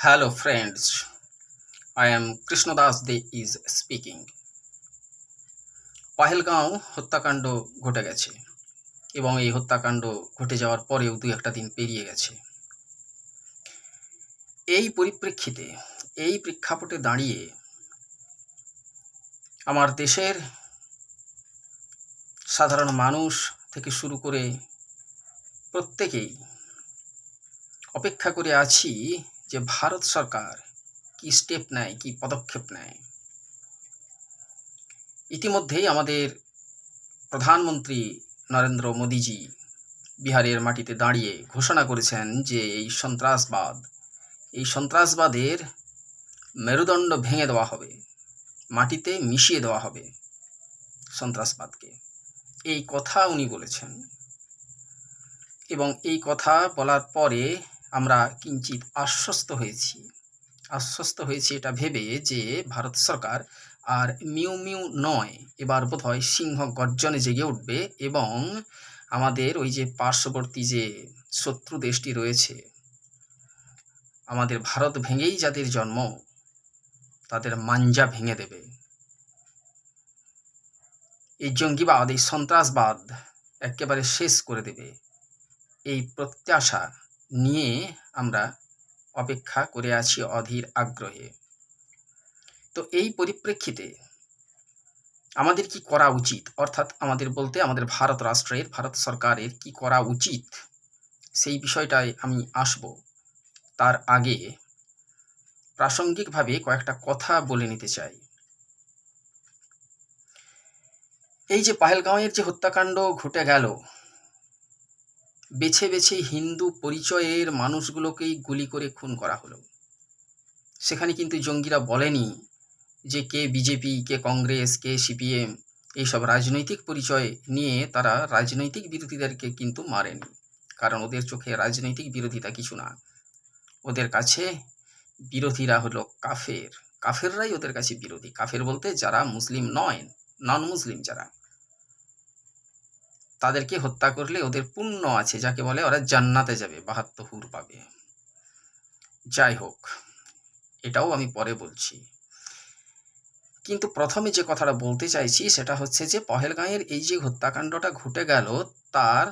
Hello, friends. I am Krishnadas De is speaking. Pahalgam হত্যাকাণ্ড ঘটে গেছে এবং এই হত্যাকাণ্ড ঘটে যাওয়ার পরেও দু একটা দিন পেরিয়ে গেছে এই পরিপ্রেক্ষিতে এই প্রেক্ষাপটে দাঁড়িয়ে আমার দেশের সাধারণ মানুষ থেকে শুরু করে প্রত্যেকেই অপেক্ষা করে আছি যে ভারত সরকার কি স্টেপ নেয়, কি পদক্ষেপ নেয়। ইতিমধ্যেই আমাদের প্রধানমন্ত্রী নরেন্দ্র মোদীজি বিহারের মাটিতে দাঁড়িয়ে ঘোষণা করেছেন যে এই সন্ত্রাসবাদ, এই সন্ত্রাসবাদের মেরুদণ্ড ভেঙে দেওয়া হবে, মাটিতে মিশিয়ে দেওয়া হবে সন্ত্রাসবাদকে। এই কথা উনি বলেছেন। এবং এই কথা বলার পরে আমরা কিঞ্চিত আশ্বস্ত হয়েছি। আশ্বস্ত হয়েছি এটা ভেবে যে ভারত সরকার আর মিউ মিউ নয়, এবার বোধহয় সিংহ গর্জনে জেগে উঠবে এবং আমাদের ওই যে পার্শ্ববর্তী যে শত্রু দেশটি রয়েছে, আমাদের ভারত ভেঙেই যাদের জন্ম, তাদের মাঞ্জা ভেঙে দেবে। এই জঙ্গিবাদ, এই সন্ত্রাসবাদ একেবারে শেষ করে দেবে। এই প্রত্যাশা নিয়ে আমরা অপেক্ষা করে আছি অধীর আগ্রহে। তো এই পরিপ্রেক্ষিতে আমাদের কি করা উচিত? অর্থাৎ আমাদের বলতে আমাদের ভারত রাষ্ট্রের, ভারত সরকারের কি করা উচিত? সেই বিষয়টায় আমি আসব। তার আগে প্রাসঙ্গিকভাবে কয়েকটা কথা বলে নিতে চাই। এই যে পাহেলগাঁওয়ের যে হত্যাকাণ্ড ঘটে গেল বেছে বেছে হিন্দু পরিচয়ের মানুষগুলোকেই গুলি করে খুন করা হলো। সেখানে কিন্তু জঙ্গিরা বলেনি যে কে বিজেপি, কে কংগ্রেস, কে সিপিএম, এইসব রাজনৈতিক পরিচয় নিয়ে তারা রাজনৈতিক বিরোধীদেরকে কিন্তু মারেনি। কারণ ওদের চোখে রাজনৈতিক বিরোধিতা কিছু না। ওদের কাছে বিরোধীরা হলো কাফের। কাফেররাই ওদের কাছে বিরোধী। কাফের বলতে যারা মুসলিম নয় নন মুসলিম যারা। তাদেরকে হত্যা করলে ওদের পুণ্য আছে, যাকে বলে ওরা জান্নাতে যাবে বাহাত্তর হুর পাবে। যাই হোক, এটাও আমি পরে বলছি। কিন্তু প্রথমে যে কথাটা বলতে চাইছি সেটা হচ্ছে যে, পহেলগাঁয়ের এই যে হত্যাকাণ্ডটা ঘটে গেল, তার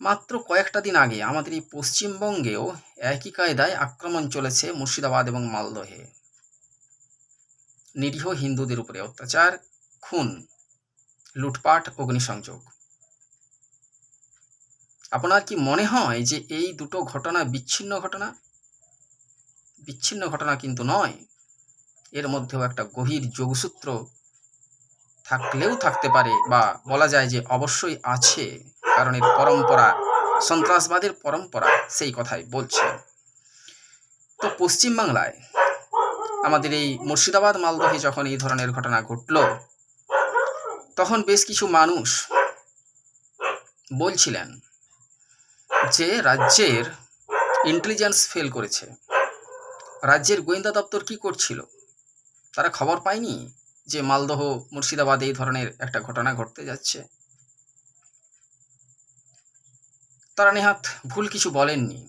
মাত্র কয়েকটা দিন আগে আমাদের এই পশ্চিমবঙ্গেও একই কায়দায় আক্রমণ চলেছে মুর্শিদাবাদ এবং মালদহে। নিরীহ হিন্দুদের উপরে অত্যাচার, খুন। লুটপাট, অগ্নিসংযোগ। আপনার কি মনে হয় যে এই দুটো ঘটনা বিচ্ছিন্ন ঘটনা? বিচ্ছিন্ন ঘটনা কিন্তু নয়। এর মধ্যেও একটা গভীর যোগসূত্র থাকলেও থাকতে পারে বা বলা যায় যে অবশ্যই আছে, কারণ এর পরম্পরা, সন্ত্রাসবাদের পরম্পরা সেই কথাই বলছে। তো পশ্চিমবাংলায় আমাদের এই মুর্শিদাবাদ মালদহে যখন এই ধরনের ঘটনা ঘটলো তখন বেশ কিছু মানুষ বলছিলেন যে রাজ্যের ইন্টেলিজেন্স ফেল করেছে। রাজ্যের গোয়েন্দা দপ্তর কি করছিল? তারা খবর পায়নি যে মালদহ, মুর্শিদাবাদ এই ধরনের একটা ঘটনা ঘটতে যাচ্ছে। তারা নেহাত ভুল কিছু বলেননি।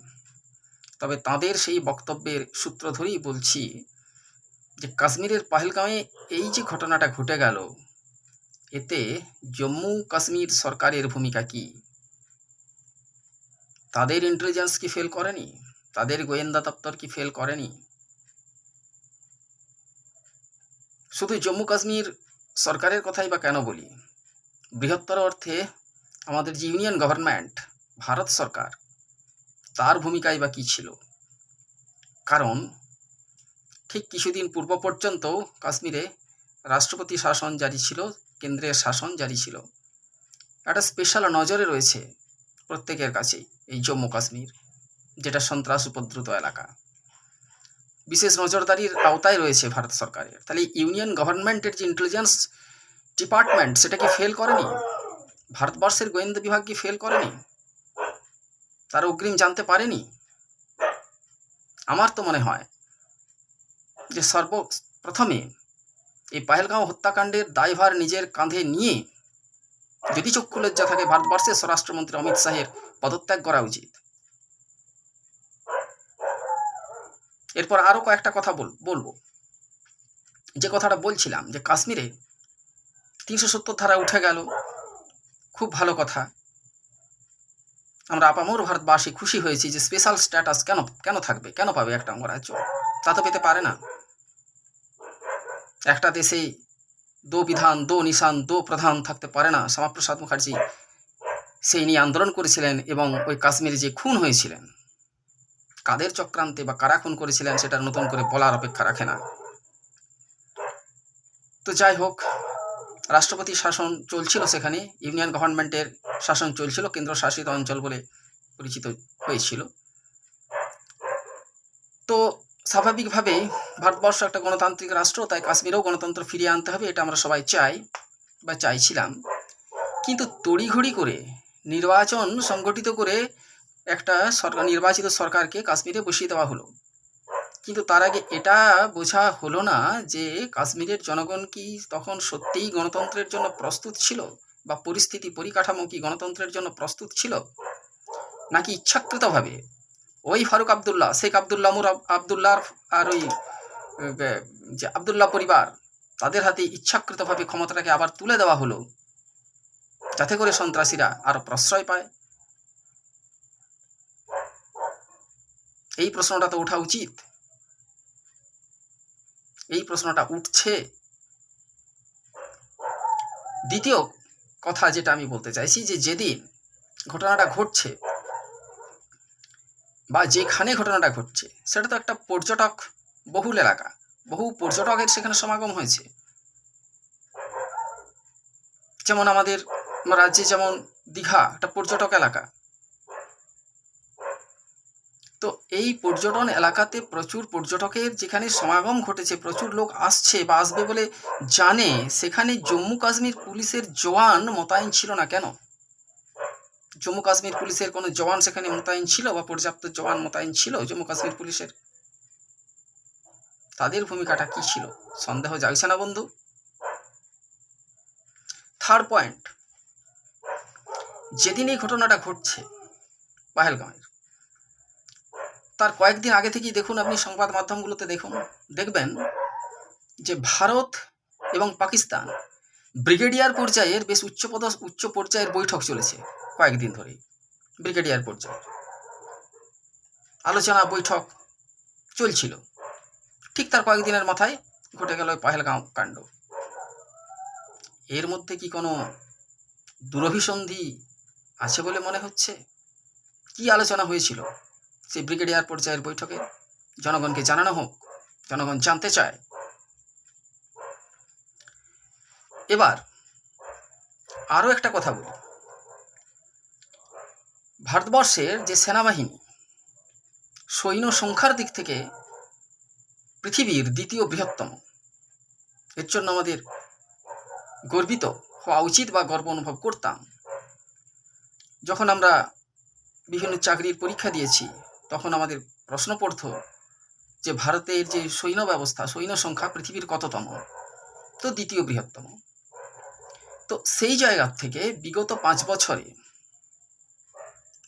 তবে তাদের সেই বক্তব্যের সূত্র ধরেই বলছি যে কাশ্মীরের পাহেলগাঁওয়ে এই যে ঘটনাটা ঘটে গেল এতে জম্মু কাশ্মীর সরকারের ভূমিকা কি? তাদের ইন্টেলিজেন্স কি ফেল করেনি? তাদের গোয়েন্দা দপ্তর কি ফেল করেনি? শুধু জম্মু কাশ্মীর সরকারের কথাই বা কেন বলি? বৃহত্তর অর্থে আমাদের যে ইউনিয়ন গভর্নমেন্ট ভারত সরকার, তার ভূমিকাই বা কী ছিল? কারণ ঠিক কিছুদিন পূর্ব পর্যন্ত কাশ্মীরে রাষ্ট্রপতি শাসন জারি ছিল কেন্দ্রের শাসন জারি ছিল। একটা স্পেশাল নজরে রয়েছে প্রত্যেকের কাছেই এই জম্মু কাশ্মীর, যেটা সন্ত্রাস উপদ্রুত এলাকা। বিশেষ নজরদারির আওতায় রয়েছে ভারত সরকারের। তাহলে ইউনিয়ন গভর্নমেন্টের যে ইন্টেলিজেন্স ডিপার্টমেন্ট সেটা কি ফেল করেনি? ভারতবর্ষের গোয়েন্দা বিভাগ কি ফেল করেনি? তারা অগ্রিম জানতে পারেনি? আমার তো মনে হয় যে সর্বপ্রথমে এই পাহেলগাঁও হত্যাকাণ্ডের দায়ভার নিজের কাঁধে নিয়ে যদি চক্ষু লজ্জা থাকে ভারতবর্ষের স্বরাষ্ট্রমন্ত্রী অমিত শাহের পদত্যাগ করা উচিত। এরপর আরও কয়েকটা কথা বল, বলব। যে কথাটা বলছিলাম যে কাশ্মীরে তিনশো সত্তর ধারা উঠে গেল, খুব ভালো কথা। আমরা আপামর ভারতবাসী খুশি হয়েছি যে স্পেশাল স্ট্যাটাস কেন কেন থাকবে, কেন পাবে একটা অঙ্গরাজ্য? তা তো পেতে পারে না। একটা দেশে দো বিধান, দো নিশান, দো প্রধান থাকতে পারে না। শ্যামাপ্রসাদ মুখার্জি সেই নিয়ে আন্দোলন করেছিলেন এবং ওই কাশ্মীরে যে খুন হয়েছিলেন, কাদের চক্রান্তে বা কারা খুন করেছিলেন সেটা নতুন করে বলার অপেক্ষা রাখে না। তো যাই হোক রাষ্ট্রপতি শাসন চলছিল সেখানে, ইউনিয়ন গভর্নমেন্টের শাসন চলছিল কেন্দ্র শাসিত অঞ্চল বলে পরিচিত হয়েছিল। তো স্বাভাবিকভাবেই ভারতবর্ষ একটা গণতান্ত্রিক রাষ্ট্র, তাই কাশ্মীরেও গণতন্ত্র ফিরিয়ে আনতে হবে, এটা আমরা সবাই চাই বা চাইছিলাম। কিন্তু তড়িঘড়ি করে নির্বাচন সংগঠিত করে একটা সরকার, নির্বাচিত সরকারকে কাশ্মীরে বসিয়ে দেওয়া হলো। কিন্তু তার আগে এটা বোঝা হলো না যে কাশ্মীরের জনগণ কি তখন সত্যিই গণতন্ত্রের জন্য প্রস্তুত ছিল বা পরিস্থিতি, পরিকাঠামো কি গণতন্ত্রের জন্য প্রস্তুত ছিল? নাকি ইচ্ছাকৃতভাবে ওই ফারুক আবদুল্লাহ, শেখ আবদুল্লাহ, মুর আবদুল্লাহ আর ওই যে আবদুল্লাহ পরিবার, তাদের হাতে ইচ্ছাকৃতভাবে ক্ষমতাটাকে আবার তুলে দেওয়া হলো। যাতে করে সন্ত্রাসীরা আরও প্রশ্রয় পায়। এই প্রশ্নটা তো ওঠা উচিত। এই প্রশ্নটা উঠছে। দ্বিতীয় কথা যেটা আমি বলতে চাইছি যে যেদিন ঘটনাটা ঘটছে বা যেখানে ঘটনাটা ঘটছে, সেটা তো একটা পর্যটক বহুল এলাকা। বহু পর্যটকের সেখানে সমাগম হয়েছে। যেমন আমাদের রাজ্যে যেমন দীঘা একটা পর্যটক এলাকা। তো এই পর্যটন এলাকাতে প্রচুর পর্যটকের যেখানে সমাগম ঘটেছে, প্রচুর লোক আসছে বা আসবে বলে জানে, সেখানে জম্মু কাশ্মীর পুলিশের জওয়ান মোতায়েন ছিল না কেন? জম্মু কাশ্মীর পুলিশের কোনো জওয়ান সেখানে মোতায়েন ছিল বা পর্যাপ্ত জওয়ান মোতায়েন ছিল জম্মু কাশ্মীর পুলিশের? তাদের ভূমিকাটা কি ছিল? সন্দেহ জাগছে না বন্ধু। থার্ড পয়েন্ট যেদিন এই ঘটনাটা ঘটছে পাহেলগাঁয়ের তার কয়েকদিন আগে থেকেই দেখুন আপনি সংবাদ মাধ্যমগুলোতে দেখুন, দেখবেন যে ভারত এবং পাকিস্তান ব্রিগেডিয়ার পর্যায়ের বেশ উচ্চপদ, উচ্চ পর্যায়ের বৈঠক চলেছে। কয়েকদিন ধরে ব্রিগেডিয়ার পর্যায়ে। আলোচনা, বৈঠক চলছিল। ঠিক তার কয়েকদিনের মাথায় ঘটে গেল পাহেলগাঁও কাণ্ড। এর মধ্যে কি কোনো দুরভিসন্ধি আছে বলে মনে হচ্ছে? কি আলোচনা হয়েছিল? সেই ব্রিগেডিয়ার পর্যায়ের বৈঠকে? জনগণকে জানানো হোক, জনগণ জানতে চায়। এবার আরও একটা কথা বলি। ভারতবর্ষের যে সেনাবাহিনী, সৈন্য সংখ্যার দিক থেকে পৃথিবীর দ্বিতীয় বৃহত্তম। এর জন্য আমাদের গর্বিত হওয়া উচিত বা গর্ব অনুভব করতাম। যখন আমরা বিভিন্ন চাকরির পরীক্ষা দিয়েছি, তখন আমাদের প্রশ্ন পড়তো যে ভারতের যে সৈন্য ব্যবস্থা, সৈন্য সংখ্যা পৃথিবীর কততম? তো দ্বিতীয় বৃহত্তম। তো সেই জায়গা থেকে বিগত পাঁচ বছরে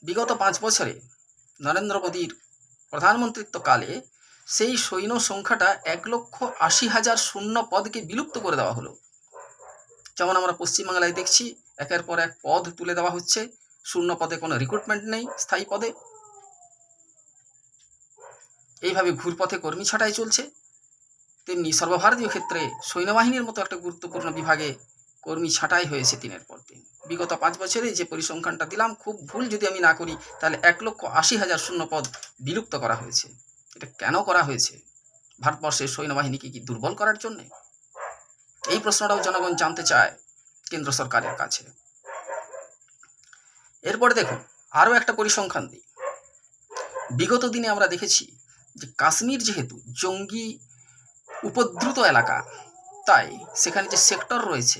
বিগত পাঁচ বছরে নরেন্দ্র মোদীর প্রধানমন্ত্রিত্বকালে সেই সৈন্য সংখ্যাটা এক লক্ষ আশি হাজার শূন্য পদকে বিলুপ্ত করে দেওয়া হলো। যেমন আমরা পশ্চিমবাংলায় দেখছি, একের পর এক পদ তুলে দেওয়া হচ্ছে। শূন্য পদে কোনো রিক্রুটমেন্ট নেই স্থায়ী পদে। এইভাবে ঘুরপথে কর্মী ছাঁটাই চলছে। তেমনি সর্বভারতীয় ক্ষেত্রে সৈন্যবাহিনীর মতো একটা গুরুত্বপূর্ণ বিভাগে কর্মী ছাঁটাই হয়েছে দিনের পর দিন। বিগত পাঁচ বছরে যে পরিসংখ্যানটা দিলাম, খুব ভুল যদি আমি না করি, তাহলে এক লক্ষ আশি হাজার শূন্য পদ বিলুপ্ত করা হয়েছে। এটা কেন করা হয়েছে? ভারতবর্ষের সৈন্যবাহিনীকে কি দুর্বল করার জন্যে? এই প্রশ্নটাও জনগণ জানতে চায় কেন্দ্র সরকারের কাছে। এরপরে দেখুন, আরও একটা পরিসংখ্যান দিই। বিগত দিনে আমরা দেখেছি যে কাশ্মীর যেহেতু জঙ্গি উপদ্রুত এলাকা, তাই সেখানে যে সেক্টর রয়েছে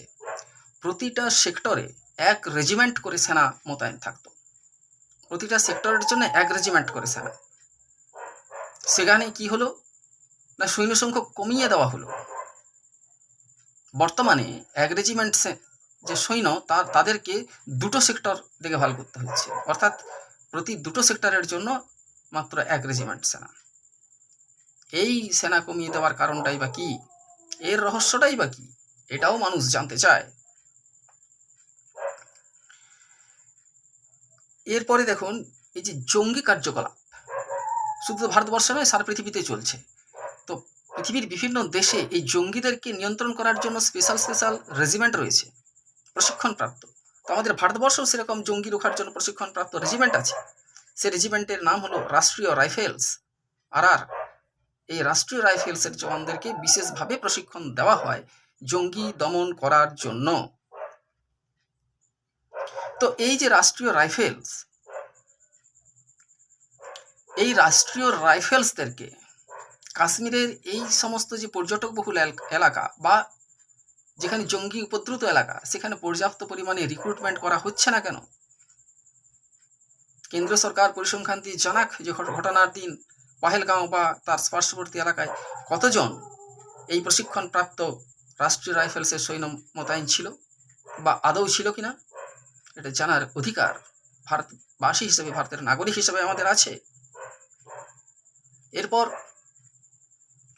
প্রতিটা সেক্টরে এক রেজিমেন্ট করে সেনা মোতায়েন থাকতো। প্রতিটা সেক্টরের জন্য এক রেজিমেন্ট করে সেনা। সেখানে কি হলো? না, সৈন্য সংখ্যক কমিয়ে দেওয়া হলো। বর্তমানে এক রেজিমেন্ট যে সৈন্য, তার, তাদেরকে দুটো সেক্টর দেখভাল করতে হচ্ছে। অর্থাৎ প্রতি দুটো সেক্টরের জন্য মাত্র এক রেজিমেন্ট সেনা। এই সেনা কমিয়ে দেওয়ার কারণটাই বা কি? এর রহস্যটাই বা কি? এটাও মানুষ জানতে চায়। এরপরে দেখুন, এই যে জঙ্গি কার্যকলাপ, শুধু ভারতবর্ষে নয়, সারা পৃথিবীতে চলছে। তো পৃথিবীর বিভিন্ন দেশে এই জঙ্গিদেরকে নিয়ন্ত্রণ করার জন্য স্পেশাল স্পেশাল রেজিমেন্ট রয়েছে, প্রশিক্ষণপ্রাপ্ত। তো আমাদের ভারতবর্ষেও সেরকম জঙ্গি রোখার জন্য প্রশিক্ষণপ্রাপ্ত রেজিমেন্ট আছে। সে রেজিমেন্টের নাম হলো রাষ্ট্রীয় রাইফেলস। আর আর, এই রাষ্ট্রীয় রাইফেলসের জওয়ানদেরকে বিশেষভাবে প্রশিক্ষণ দেওয়া হয় জঙ্গি দমন করার জন্য। তো এই যে রাষ্ট্রীয় রাইফেলস, এই রাষ্ট্রীয় রাইফেলসদেরকে কাশ্মীরের এই সমস্ত যে পর্যটকবহুল এল- এলাকা বা যেখানে জঙ্গি উপদ্রুত এলাকা, সেখানে পর্যাপ্ত পরিমাণে রিক্রুটমেন্ট করা হচ্ছে না কেন? কেন্দ্র সরকার পরিসংখ্যান দিয়ে জানাক যে ঘটনার দিন পাহেলগাঁও বা তার পার্শ্ববর্তী এলাকায় কতজন এই প্রশিক্ষণপ্রাপ্ত রাষ্ট্রীয় রাইফেলসের সৈন্য মোতায়েন ছিল বা আদৌ ছিল কিনা? এটা জানার অধিকার ভারতবাসী হিসেবে, ভারতের নাগরিক হিসেবে আমাদের আছে। এরপর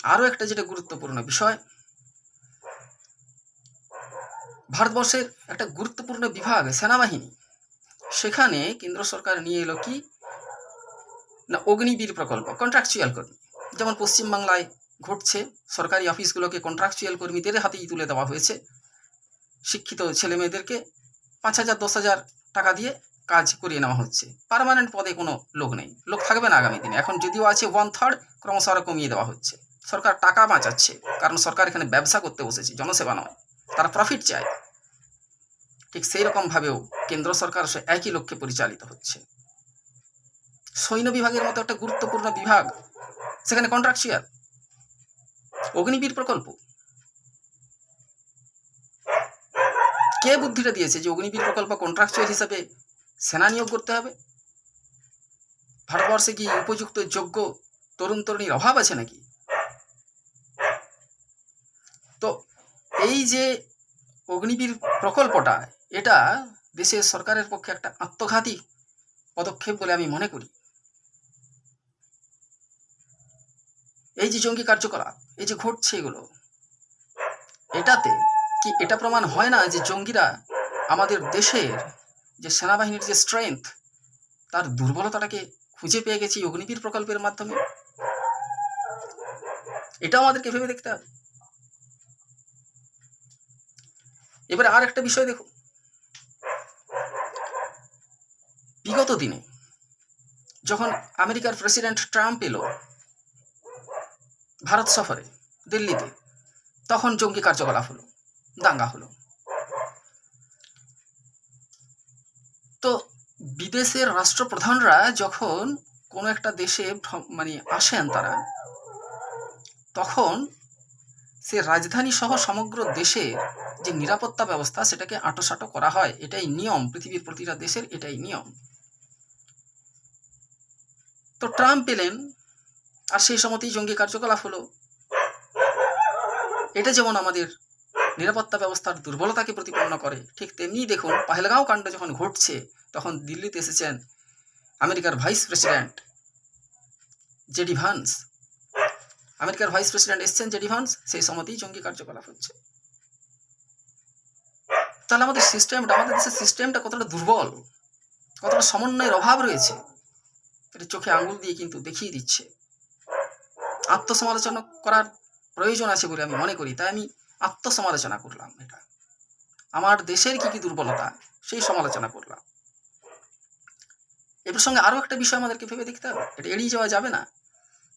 আরও একটা যেটা গুরুত্বপূর্ণ বিষয়, ভারতবর্ষের একটা গুরুত্বপূর্ণ বিভাগ, সেনাবাহিনী। সেখানে কেন্দ্র সরকার নিয়ে এলো কি? না, অগ্নিবীর প্রকল্প কন্ট্রাকচুয়াল কর্মী। যেমন পশ্চিমবাংলায় ঘটছে, সরকারি অফিসগুলোকে কন্ট্রাকচুয়াল কর্মীদের হাতেই তুলে দেওয়া হয়েছে। শিক্ষিত ছেলে মেয়েদেরকে পাঁচ হাজার, দশ হাজার টাকা দিয়ে কাজ করিয়ে নেওয়া হচ্ছে। পার্মানেন্ট পদে কোনো লোক নেই। লোক থাকবে না আগামী দিনে। এখন যদিও আছে ওয়ান থার্ড ক্রমশ আরও কমিয়ে দেওয়া হচ্ছে। সরকার টাকা বাঁচাচ্ছে, কারণ সরকার এখানে ব্যবসা করতে বসেছে, জনসেবা নয়। তারা প্রফিট চায়। ঠিক সেই রকমভাবেও কেন্দ্র সরকার সে একই লক্ষ্যে পরিচালিত হচ্ছে। সৈন্য বিভাগের মতো একটা গুরুত্বপূর্ণ বিভাগ, সেখানে কন্ট্রাকচুয়াল অগ্নিবীর প্রকল্প। কে বুদ্ধিটা দিয়েছে যে অগ্নিবীর প্রকল্প কন্ট্রাকচুয়াল হিসাবে সেনা নিয়োগ করতে হবে? ভারতবর্ষে কি উপযুক্ত যোগ্য তরুণ তরুণীর অভাব আছে নাকি? তো এই যে অগ্নিবীর প্রকল্পটা, এটা দেশের সরকারের পক্ষে একটা আত্মঘাতী পদক্ষেপ বলে আমি মনে করি। এই যে জঙ্গি কার্যকলাপ, এই যে ঘটছে এগুলো, এটাতে কি এটা প্রমাণ হয় না যে জঙ্গিরা আমাদের দেশের যে সেনাবাহিনীর যে স্ট্রেংথ তার দুর্বলতাটাকে খুঁজে পেয়ে গেছি অগ্নিবীর প্রকল্পের মাধ্যমে? এটাও আমাদেরকে ভেবে দেখতে হবে। এবারে আর একটা বিষয় দেখো বিগত দিনে যখন আমেরিকার প্রেসিডেন্ট ট্রাম্প এলো ভারত সফরে দিল্লিতে, তখন জঙ্গি কার্যকলাপ হলো। দাঙ্গা হলো। তো বিদেশের রাষ্ট্রপ্রধানরা যখন কোনো একটা দেশে মানে আসেন তারা, তখন সে রাজধানী সহ সমগ্র দেশের যে নিরাপত্তা ব্যবস্থা সেটাকে আঁটোসাঁটো করা হয়, এটাই নিয়ম। পৃথিবীর প্রতিটা দেশের এটাই নিয়ম। তো ট্রাম্প এলেন আর সেই সময়তেই জঙ্গি কার্যকলাপ হলো। এটা যেমন আমাদের নিরাপত্তা ব্যবস্থার দুর্বলতাকে প্রতিপন্ন করে। ঠিক তেমনি দেখুন, পাহেলগাঁও কাণ্ড যখন ঘটছে, তখন দিল্লিতে এসেছেন আমেরিকার ভাইস প্রেসিডেন্ট জেডি ভান্স। আমেরিকার ভাইস প্রেসিডেন্ট এসছেন জেডি ভান্স, সেই সময়তেই জঙ্গি কার্যকলাপ হচ্ছে। তাহলে আমাদের সিস্টেমটা, আমাদের দেশের সিস্টেমটা কতটা দুর্বল, কতটা সমন্বয়ের অভাব রয়েছে, এটা চোখে আঙুল দিয়ে কিন্তু দেখিয়ে দিচ্ছে। আত্মসমালোচনা করার প্রয়োজন আছে বলে আমি মনে করি। তাই আমি আত্মসমালোচনা করলাম এটা। আমার দেশের কি কি দুর্বলতা, সেই সমালোচনা করলাম। এ প্রসঙ্গে আরও একটা বিষয় আমাদেরকে ভেবে দেখতে হবে। এটা এড়িয়ে যাওয়া যাবে না।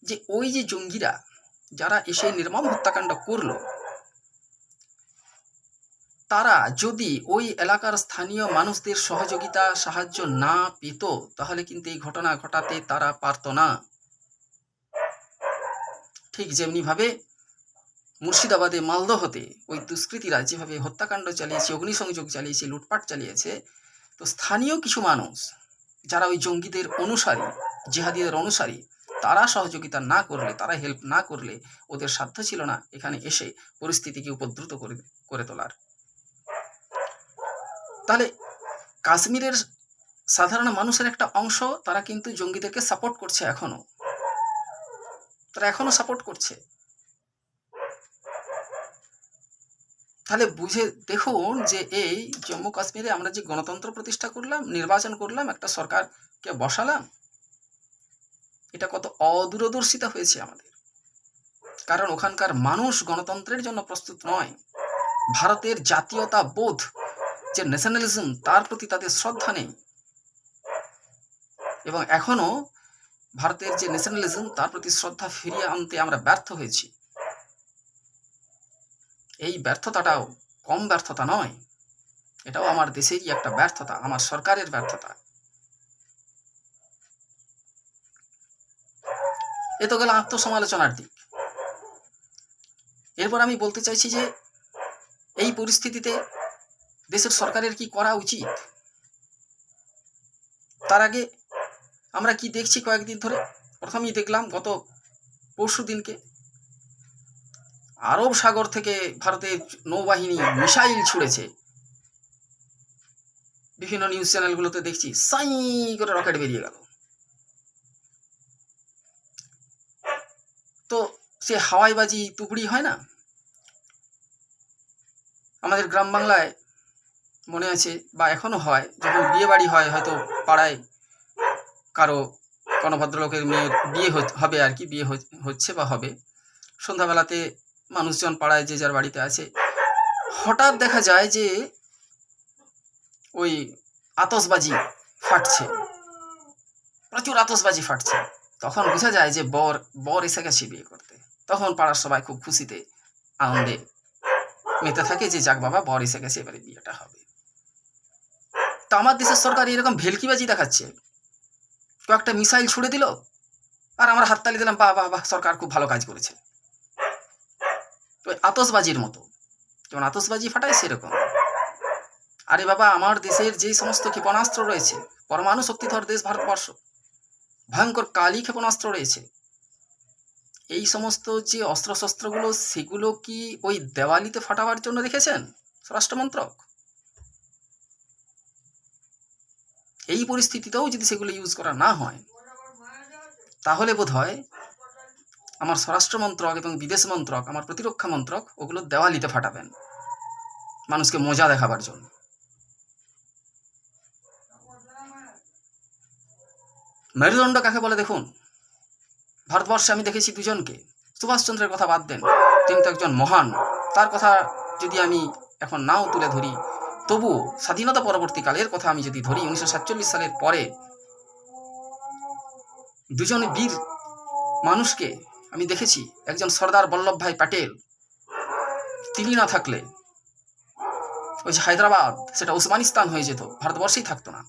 যে ওই যে জঙ্গিরা, যারা এসে নির্মম হত্যাকাণ্ড করল, তারা যদি ওই এলাকার স্থানীয় মানুষদের সহযোগিতা, সাহায্য না পেত, তাহলে কিন্তু এই ঘটনা ঘটাতে তারা পারত না। ঠিক যেমনিভাবে মুর্শিদাবাদে মালদহতে ওই দুষ্কৃতীরা যেভাবে হত্যাকাণ্ড চালিয়েছে, অগ্নিসংযোগ চালিয়েছে, লুটপাট চালিয়েছে, তো স্থানীয় কিছু মানুষ যারা ওই জঙ্গিদের অনুসারী, জেহাদিদের অনুসারী, তারা সহযোগিতা না করলে, তারা হেল্প না করলে ওদের সাধ্য ছিল না এখানে এসে পরিস্থিতিকে উপদ্রুত করে করে তোলার। তাহলে কাশ্মীরের সাধারণ মানুষের একটা অংশ তারা কিন্তু জঙ্গিদেরকে সাপোর্ট করছে এখনও। তারা এখনও সাপোর্ট করছে। তাহলে বুঝে দেখুন যে এই জম্মু কাশ্মীরে আমরা যে গণতন্ত্র প্রতিষ্ঠা করলাম, নির্বাচন করলাম, একটা সরকারকে বসালাম, এটা কত অদূরদর্শিতা হয়েছে আমাদের। কারণ ওখানকার মানুষ গণতন্ত্রের জন্য প্রস্তুত নয়। ভারতের জাতীয়তা বোধ যে ন্যাশনালিজম তার প্রতি তাদের শ্রদ্ধা নেই। এবং এখনও ভারতের যে ন্যাশনালিজম তার প্রতি শ্রদ্ধা ফিরিয়ে আনতে আমরা ব্যর্থ হয়েছি। এই ব্যর্থতাটাও কম ব্যর্থতা নয়। এটাও আমার দেশেরই একটা ব্যর্থতা আমার সরকারের ব্যর্থতা। এ তো গেল আত্মসমালোচনার দিক। এরপর আমি বলতে চাইছি যে এই পরিস্থিতিতে দেশের সরকারের কি করা উচিত? তার আগে আমরা কি দেখছি কয়েকদিন ধরে? প্রথমেই দেখলাম গত পরশু দিনকে আরব সাগর থেকে ভারতের নৌবাহিনী মিসাইল ছুড়েছে। বিভিন্ন নিউজ চ্যানেলগুলোতে দেখছি, সাই করে রকেট বেরিয়ে গেল। তো সে হাওয়াইবাজি তুবড়ি হয় না? আমাদের গ্রাম বাংলায় মনে আছে বা এখনও হয়, যখন বিয়ে বাড়ি হয়, হয়তো পাড়ায় কারও কোনো ভদ্রলোকের মেয়ের বিয়ে হবে আর কি, বিয়ে হচ- হচ্ছে বা হবে। সন্ধ্যাবেলাতে মানুষজন পাড়ায় যে যার বাড়িতে আছে। হঠাৎ দেখা যায় যে ওই আতসবাজি ফাটছে। প্রচুর আতসবাজি ফাটছে। তখন বোঝা যায় যে বর বর এসে গেছে বিয়ে করতে। তখন পাড়ার সবাই খুব খুশিতে আনন্দে মেতে থাকে যে, যাক বাবা, বর এসে গেছে, এবারে বিয়েটা হবে। তো আমার দেশের সরকার এরকম ভেলকিবাজি দেখাচ্ছে। কয়েকটা মিসাইল ছুড়ে দিল আর আমরা হাততালি দিলাম, বাহ বাহ বাহ, সরকার খুব ভালো কাজ করেছে। আতসবাজির মতো। যেমন আতসবাজি ফাটায় সেরকম। আরে বাবা, আমার দেশের যে সমস্ত ক্ষেপণাস্ত্র রয়েছে, পরমাণু শক্তিধর দেশ ভারতবর্ষ, ভয়ঙ্কর কালী ক্ষেপণাস্ত্র রয়েছে। এই সমস্ত যে অস্ত্রশস্ত্রগুলো, সেগুলো কি ওই দেওয়ালিতে ফাটাবার জন্য রেখেছেন স্বরাষ্ট্রমন্ত্রক? এই পরিস্থিতিতেও যদি সেগুলো ইউজ করা না হয়, তাহলে বোধ হয় আমার স্বরাষ্ট্র মন্ত্রক এবং বিদেশ মন্ত্রক, আমার প্রতিরক্ষা মন্ত্রক, ওগুলো দেওয়ালিতে ফাটাবেন। মানুষকে মজা দেখাবার জন্য। মেরুদণ্ড কাকে বলে দেখুন? ভারতবর্ষে আমি দেখেছি দুজনকে। সুভাষচন্দ্রের কথা বাদ দেন। তিনি তো একজন মহান। তার কথা যদি আমি এখন নাও তুলে ধরি, তবুও স্বাধীনতা পরবর্তীকালের কথা আমি যদি ধরি, উনিশশো সাতচল্লিশ সালের পরে দুজন বীর মানুষকে আমি দেখেছি একজন সর্দার বল্লভভাই প্যাটেল। তিনি না থাকলে ওই যে হায়দ্রাবাদ, সেটা উসমানিস্তান হয়ে যেত, ভারতবর্ষেই থাকতো না।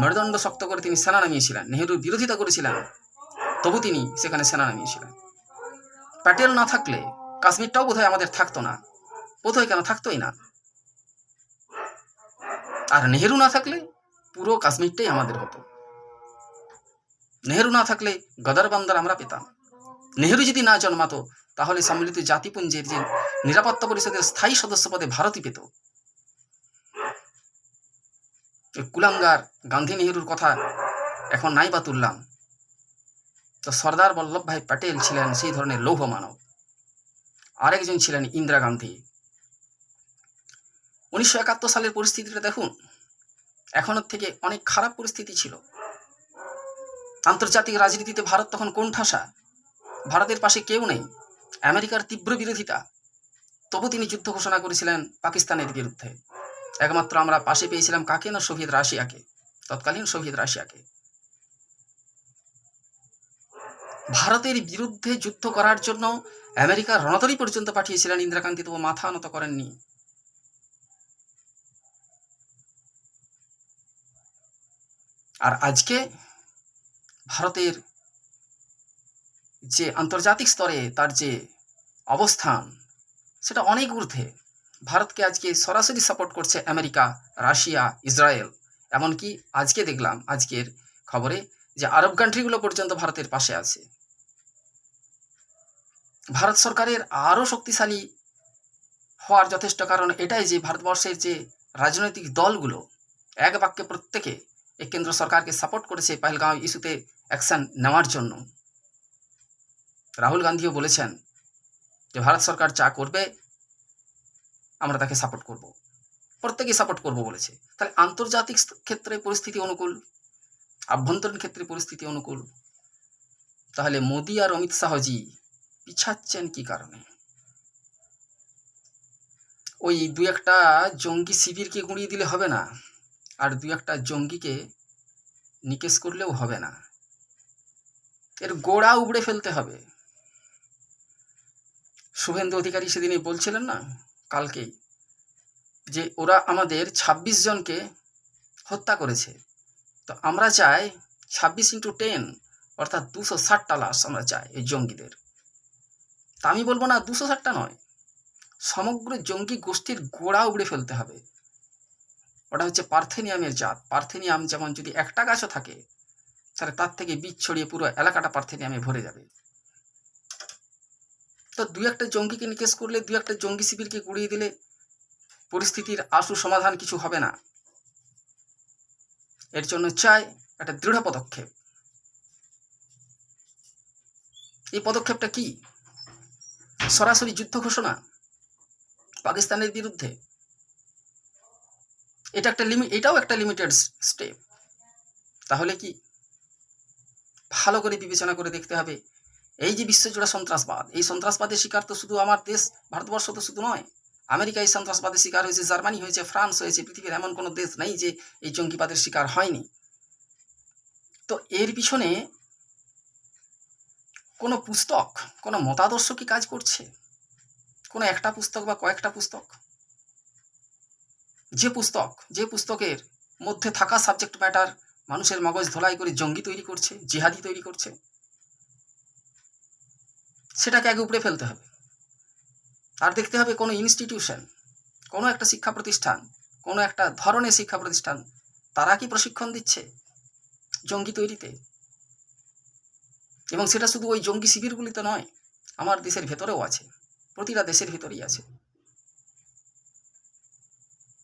মেরুদণ্ড শক্ত করে তিনি সেনা নামিয়েছিলেন, নেহেরুর বিরোধিতা করেছিলেন, তবু তিনি সেখানে সেনা নামিয়েছিলেন। প্যাটেল না থাকলে কাশ্মীরটাও বোধহয় আমাদের থাকতো না, বোধহয় কেন থাকতোই না। আর নেহেরু না থাকলে পুরো কাশ্মীরটাই আমাদের হতো। নেহেরু না থাকলে গদার বান্দার আমরা পেতাম। নেহেরু যদি না জন্মাতো, তাহলে সম্মিলিত জাতিপুঞ্জের যে নিরাপত্তা পরিষদের স্থায়ী সদস্য পদে ভারতই পেত। কুলাঙ্গার গান্ধী নেহেরুর কথা এখন নাই বা তুললাম। তো সর্দার বল্লভভাই প্যাটেল ছিলেন সেই ধরনের লৌহ মানব। আরেকজন ছিলেন ইন্দিরা গান্ধী। উনিশশো একাত্তর সালের পরিস্থিতিটা দেখুন, এখনের থেকে অনেক খারাপ পরিস্থিতি ছিল। আন্তর্জাতিক রাজনীতিতে ভারত তখন কোণঠাসা। ভারতের পাশে কেউ নেই। আমেরিকার তীব্র বিরোধিতা। তবু তিনি যুদ্ধ ঘোষণা করেছিলেন পাকিস্তানের বিরুদ্ধে। একমাত্র আমরা পাশে পেয়েছিলাম কাকে না সোভিয়েত রাশিয়াকে? তৎকালীন সোভিয়েত রাশিয়াকে। ভারতের বিরুদ্ধে যুদ্ধ করার জন্য আমেরিকার রণতরী পর্যন্ত পাঠিয়েছিলেন। ইন্দিরা গান্ধী তবু মাথা নত করেননি। আর আজকে ভারতের যে আন্তর্জাতিক স্তরে তার যে অবস্থান, সেটা অনেক ঊর্ধ্বে। ভারতকে আজকে সরাসরি সাপোর্ট করছে আমেরিকা, রাশিয়া, ইসরায়েল। এমনকি আজকে দেখলাম, আজকের খবরে যে আরব কান্ট্রিগুলো পর্যন্ত ভারতের পাশে আছে। ভারত সরকারের আরও শক্তিশালী হওয়ার যথেষ্ট কারণ এটাই যে ভারতবর্ষের যে রাজনৈতিক দলগুলো, এক বাক্যে প্রত্যেকে কেন্দ্র সরকারকে সাপোর্ট করেছে পহলগাঁও ইস্যুতে অ্যাকশন নেওয়ার জন্য। রাহুল গান্ধীও বলেছেন যে, ভারত সরকার যা করবে, আমরা তাকে সাপোর্ট করব। প্রত্যেকেই সাপোর্ট করব, বলেছে। তাহলে আন্তর্জাতিক ক্ষেত্রে পরিস্থিতি অনুকূল? আভ্যন্তরীণ ক্ষেত্রে পরিস্থিতি অনুকূল? তাহলে মোদি আর অমিত শাহজি পিছাচ্ছেন কি কারণে? ওই দু একটা জঙ্গি শিবিরকে গুঁড়িয়ে দিলে হবে না, আর দু একটা জঙ্গিকে নিকেশ করলেও হবে না। এর গোড়া উবড়ে ফেলতে হবে। শুভেন্দু অধিকারী সেদিনই বলছিলেন না? কালকেই। যে ওরা আমাদের ২৬ জনকে হত্যা করেছে। তো আমরা চাই ছাব্বিশ ইন্টু টেন, অর্থাৎ দুশো ষাটটা লাশ আমরা চাই এই জঙ্গিদের। তা আমি বলব না দুশো ষাটটা নয়। সমগ্র জঙ্গি গোষ্ঠীর গোড়া উবড়ে ফেলতে হবে। ওটা হচ্ছে পার্থেনিয়ামের জাত। পার্থেনিয়াম যেমন যদি একটা গাছও থাকে, তাহলে তার থেকে বীজ ছড়িয়ে পুরো এলাকাটা পার্থেনিয়ামে ভরে যাবে। তো দু একটা জঙ্গিকে নিকেশ করলে দু একটা জঙ্গি শিবিরকে গুড়িয়ে দিলে পরিস্থিতির আশু সমাধান কিছু হবে না। এর জন্য চাই একটা দৃঢ় পদক্ষেপ। এই পদক্ষেপটা কি? সরাসরি যুদ্ধ ঘোষণা? পাকিস্তানের বিরুদ্ধে? এটা একটা লিমিট এটাও একটা লিমিটেড স্টেপ তাহলে কি? ভালো করে বিবেচনা করে দেখতে হবে এই যে বিশ্বজোড়া সন্ত্রাসবাদ, এই সন্ত্রাসবাদের শিকার তো শুধু আমার দেশ, ভারতবর্ষ তো শুধু নয়। আমেরিকা এই সন্ত্রাসবাদের শিকার হয়েছে, জার্মানি হয়েছে, ফ্রান্স হয়েছে, পৃথিবীর এমন কোনো দেশ নেই যে এই জঙ্গিবাদের শিকার হয়নি। তো এর পিছনে কোনো পুস্তক, কোনো মতাদর্শ কি কাজ করছে? কোনো একটা পুস্তক বা কয়েকটা পুস্তক? যে পুস্তক, যে পুস্তকের মধ্যে থাকা সাবজেক্ট ম্যাটার মানুষের মগজ ধোলাই করে জঙ্গি তৈরি করছে, জিহাদি তৈরি করছে সেটাকে আগে উপড়ে ফেলতে হবে। আর দেখতে হবে কোনো ইনস্টিটিউশন কোনো একটা শিক্ষা প্রতিষ্ঠান, কোনো একটা ধরনের শিক্ষা প্রতিষ্ঠান তারা কি প্রশিক্ষণ দিচ্ছে জঙ্গি তৈরিতে? এবং সেটা শুধু ওই জঙ্গি শিবিরগুলিতে নয়, আমার দেশের ভেতরেও আছে, প্রতিটা দেশের ভেতরেই আছে।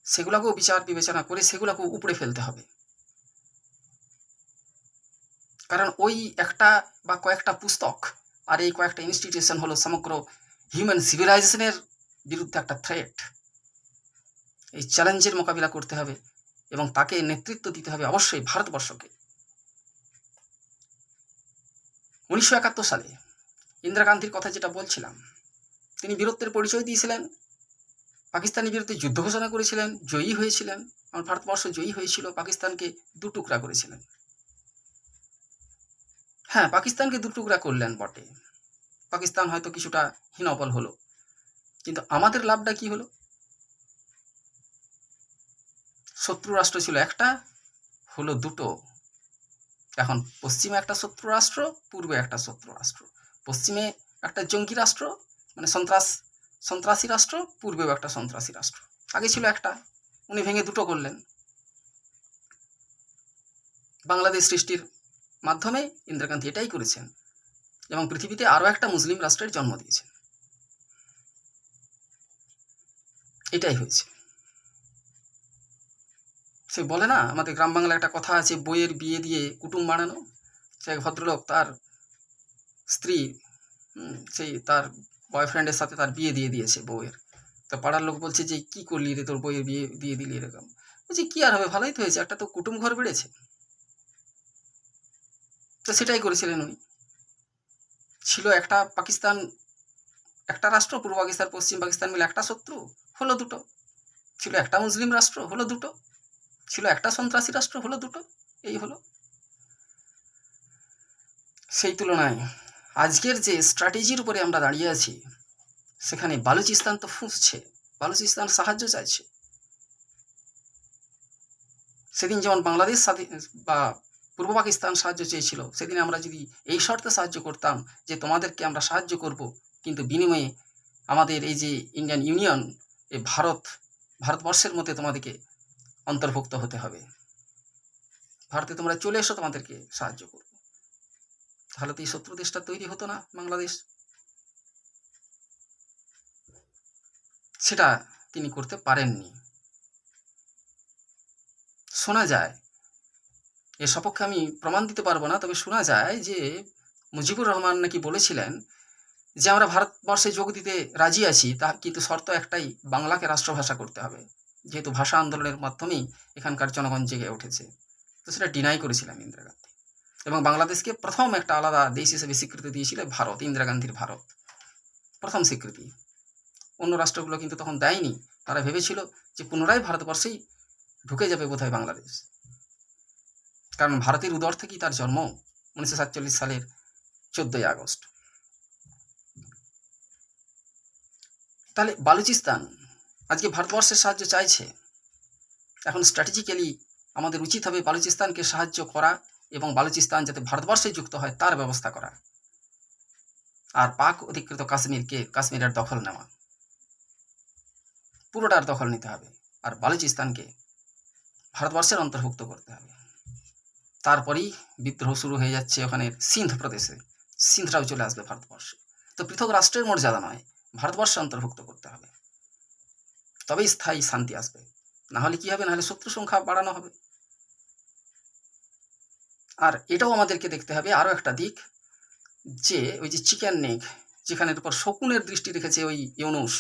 সেগুলোকেও বিচার বিবেচনা করে সেগুলোকেও উপড়ে ফেলতে হবে। কারণ ওই একটা বা কয়েকটা পুস্তক আর এই কয়েকটা ইনস্টিটিউশন হলো সমগ্র হিউম্যান সিভিলাইজেশনের বিরুদ্ধে একটা থ্রেট এই চ্যালেঞ্জের মোকাবিলা করতে হবে এবং তাকে নেতৃত্ব দিতে হবে অবশ্যই ভারতবর্ষকে। উনিশশো একাত্তর সালে ইন্দিরা গান্ধীর কথা যেটা বলছিলাম, তিনি বীরত্বের পরিচয় দিয়েছিলেন, পাকিস্তানের বিরুদ্ধে যুদ্ধ ঘোষণা করেছিলেন, জয়ী হয়েছিলেন, আমার ভারতবর্ষ জয়ী হয়েছিল, পাকিস্তানকে দু টুকরা করেছিলেন। হ্যাঁ পাকিস্তানকে দুটুকরা করলেন বটে। পাকিস্তান হয়তো কিছুটা হীনবল হলো। কিন্তু আমাদের লাভটা কি হলো? শত্রু রাষ্ট্র ছিল একটা, হলো দুটো। এখন পশ্চিমে একটা শত্রু রাষ্ট্র, পূর্বে একটা শত্রু রাষ্ট্র। পশ্চিমে একটা জঙ্গি রাষ্ট্র মানে সন্ত্রাস, সন্ত্রাসী রাষ্ট্র, পূর্বেও একটা সন্ত্রাসী রাষ্ট্র। আগে ছিল একটা, উনি ভেঙে দুটো করলেন। বাংলাদেশ সৃষ্টির মাধ্যমে ইন্দিরা গান্ধী এটাই করেছেন এবং পৃথিবীতে আরও একটা মুসলিম রাষ্ট্রের জন্ম দিয়েছেন। এটাই হয়েছে। সে বলে না, আমাদের গ্রাম বাংলায় একটা কথা আছে, বইয়ের বিয়ে দিয়ে কুটুম বানানো। সে এক ভদ্রলোক, তার স্ত্রী সেই তার বয়ফ্রেন্ডের সাথে তার বিয়ে দিয়ে দিয়েছে বউয়ের। তো পাড়ার লোক বলছে যে, কি করলি রে তোর বইয়ের বিয়ে দিয়ে দিলি এরকম? বলছি, কি আর হবে, ভালোই তো হয়েছে, একটা তো কুটুম ঘর বেড়েছে। তো সেটাই করেছিলেন উনি। ছিল একটা পাকিস্তান, একটা রাষ্ট্র, পূর্ব পাকিস্তান, পশ্চিম পাকিস্তান মিলে একটা শত্রু, হলো দুটো। ছিল একটা মুসলিম রাষ্ট্র, হলো দুটো। ছিল একটা সন্ত্রাসী রাষ্ট্র, হলো দুটো। এই হলো। সেই তুলনায় আজকের যে স্ট্র্যাটেজির উপরে আমরা দাঁড়িয়ে আছি, সেখানে বালুচিস্তান তো ফুঁসছে, বালুচিস্তান সাহায্য চাইছে। সেদিন যেমন বাংলাদেশ স্বাধীন, বা পূর্ব পাকিস্তান সাহায্য চেয়েছিল। সেদিন আমরা যদি এই শর্তে সাহায্য করতাম যে তোমাদেরকে আমরা সাহায্য করব, কিন্তু বিনিময়ে আমাদের এই যে ইন্ডিয়ান ইউনিয়ন এই ভারত, ভারতবর্ষের মধ্যে তোমাদেরকে অন্তর্ভুক্ত হতে হবে। ভারতে তোমরা চলে এসো, তোমাদেরকে সাহায্য করব। তাহলে তো এই শত্রু দেশটা তৈরি হতো না বাংলাদেশ। সেটা তিনি করতে পারেননি। শোনা যায় এর সপক্ষে আমি প্রমাণ দিতে পারব না, তবে শোনা যায় যে মুজিবুর রহমান নাকি বলেছিলেন যে, আমরা ভারতবর্ষে যোগ দিতে রাজি আছি, তা কিন্তু শর্ত একটাই, বাংলাকে রাষ্ট্রভাষা করতে হবে। যেহেতু ভাষা আন্দোলনের মাধ্যমেই এখানকার জনগণ জেগে উঠেছে। তো সেটা ডিনাই করেছিলাম ইন্দিরা গান্ধী। এবং বাংলাদেশকে প্রথম একটা আলাদা দেশ হিসেবে স্বীকৃতি দিয়েছিল ভারত, ইন্দিরা গান্ধীর ভারত। প্রথম স্বীকৃতি। অন্য রাষ্ট্রগুলো কিন্তু তখন দেয়নি। তারা ভেবেছিল যে, পুনরায় ভারতবর্ষেই ঢুকে যাবে বোধহয় বাংলাদেশ। কারণ ভারতের উদর থেকেই তার জন্ম উনিশশো সাতচল্লিশ সালের চোদ্দই আগস্ট। তাহলে বালুচিস্তান আজকে ভারতবর্ষের সাহায্য চাইছে। এখন স্ট্র্যাটেজিক্যালি আমাদের উচিত হবে বালুচিস্তানকে সাহায্য করা এবং বালুচিস্তান যাতে ভারতবর্ষে যুক্ত হয় তার ব্যবস্থা করা। আর পাক অধিকৃত কাশ্মীরকে, কাশ্মীরের দখল নেওয়া। পুরোটার দখল নিতে হবে। আর বালুচিস্তানকে ভারতবর্ষের অন্তর্ভুক্ত করতে হবে। তারপরেই বিদ্রোহ শুরু হয়ে যাচ্ছে ওখানে সিন্ধ প্রদেশে। সিন্ধরাও চলে আসবে ভারতবর্ষে। তো পৃথক রাষ্ট্রের মর্যাদা নয়, ভারতবর্ষে অন্তর্ভুক্ত করতে হবে। তবেই স্থায়ী শান্তি আসবে। না হলে কি হবে? না হলে শত্রু সংখ্যা বাড়ানো হবে। আর এটাও আমাদেরকে দেখতে হবে আরও একটা দিক, যে ওই যে চিকেন নেক যেখানের উপর শকুনের দৃষ্টি রেখেছে ওই ইউনুস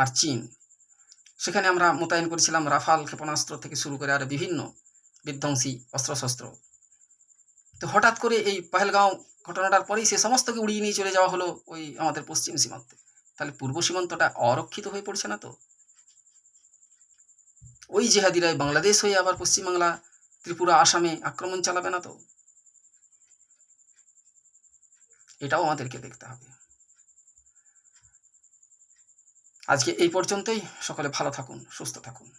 আর চীন, সেখানে আমরা মোতায়েন করেছিলাম রাফাল ক্ষেপণাস্ত্র থেকে শুরু করে আর বিভিন্ন বিধ্বংসী অস্ত্রশস্ত্র। তো হঠাৎ করে এই পহেলগাঁও ঘটনাটার পরেই সে সমস্তকে উড়িয়ে নিয়ে চলে যাওয়া হলো ওই আমাদের পশ্চিম সীমান্তে। তাহলে পূর্ব সীমান্তটা অরক্ষিত হয়ে পড়ছে না তো? ওই জেহাদিরাই বাংলাদেশ হয়ে আবার পশ্চিমবাংলা, ত্রিপুরা, আসামে আক্রমণ চালাবে না তো? এটাও আমাদেরকে দেখতে হবে। আজকে এই পর্যন্তই। সকলে ভালো থাকুন, সুস্থ থাকুন।